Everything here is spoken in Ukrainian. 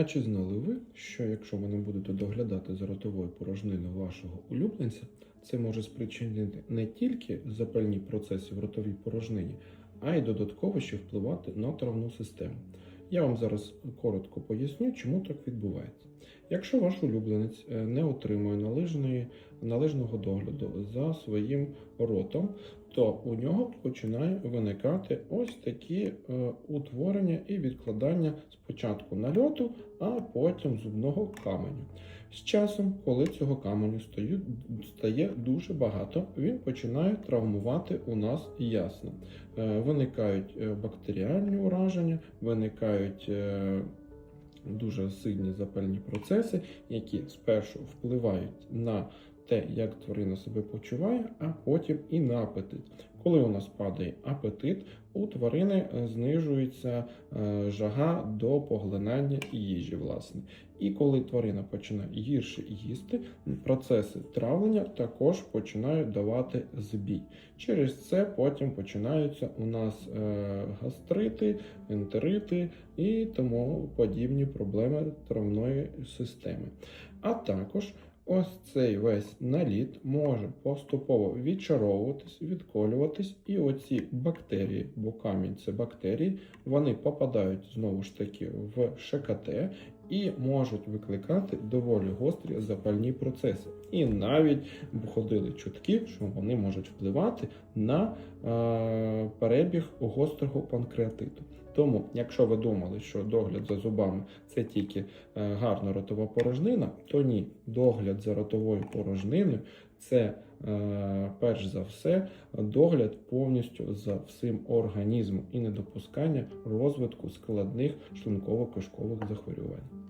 А чи знали ви, що якщо ви не будете доглядати за ротовою порожниною вашого улюбленця, це може спричинити не тільки запальні процеси в ротовій порожнині, а й додатково ще впливати на травну систему. Я вам зараз коротко поясню, чому так відбувається. Якщо ваш улюбленець е, не отримує належної, належного догляду за своїм ротом, то у нього починає виникати ось такі е, утворення і відкладання спочатку нальоту, а потім зубного каменю. З часом, коли цього каменю стає, стає дуже багато, він починає травмувати у нас ясно. Е, Виникають е, бактеріальні ураження, виникають е, дуже сильні запальні процеси, які спершу впливають на те, як тварина себе почуває, а потім і на апетит. Коли у нас падає апетит, у тварини е, знижується е, жага до поглинання їжі, власне. І коли тварина починає гірше їсти, процеси травлення також починають давати збій. Через це потім починаються у нас е, гастрити, ентерити і тому подібні проблеми травної системи. А також ось цей весь наліт може поступово відчаровуватись, відколюватись, і оці бактерії, бо камінь це бактерії, вони попадають знову ж таки в ШКТ і можуть викликати доволі гострі запальні процеси. І навіть ходили чутки, що вони можуть впливати на е, перебіг гострого панкреатиту. Тому, якщо ви думали, що догляд за зубами це тільки е, гарна ротова порожнина, то ні, догляд за ротовою порожниною це е, перш за все догляд повністю за всім організмом і недопускання розвитку складних шлунково-кишкових захворювань.